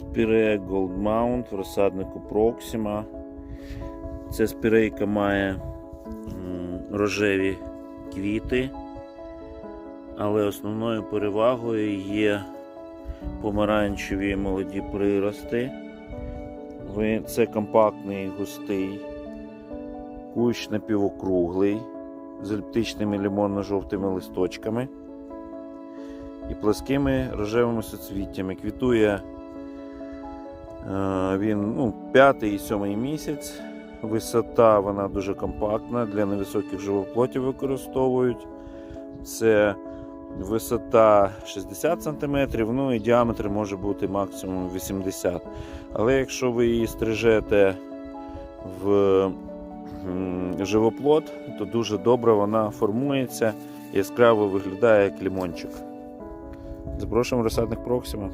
Спірея Gold Mount в розсаднику Proxima. Ця спірейка має рожеві квіти, але основною перевагою є помаранчеві молоді прирости. Це компактний густий, кущ напівокруглий з еліптичними лимонно-жовтими листочками і плоскими рожевими суцвіттями. Квітує він ну, п'ятий і сьомий місяць. Висота вона дуже компактна, для невисоких живоплотів використовують. Це висота 60 см, ну і діаметр може бути максимум 80 Але якщо ви її стрижете в живоплот, то дуже добре вона формується, яскраво виглядає як лімончик. Запрошуємо розсадник Проксима.